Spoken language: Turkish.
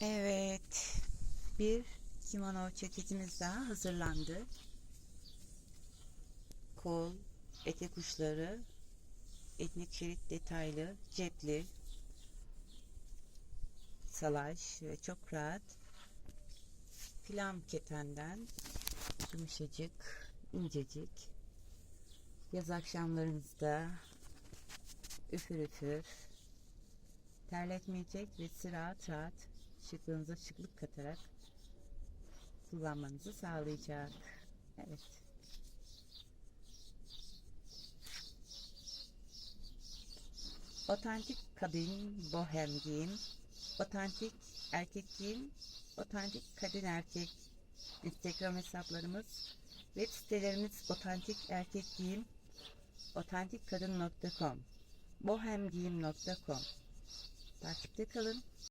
Evet. Bir kimono ceketimiz daha hazırlandı. Kol, etek uçları, etnik şerit detaylı, cepli, salaş ve çok rahat. Filan ketenden yumuşacık, incecik. Yaz akşamlarınızda üfür üfür terletmeyecek ve rahat rahat şıklığınıza şıklık katarak kullanmanızı sağlayacak. Evet. Otantik kadın bohem giyim, otantik erkek giyim, otantik kadın erkek Instagram hesaplarımız, web sitelerimiz otantik erkek giyim, otantikkadın.com, bohemgiyim.com Takipte kalın.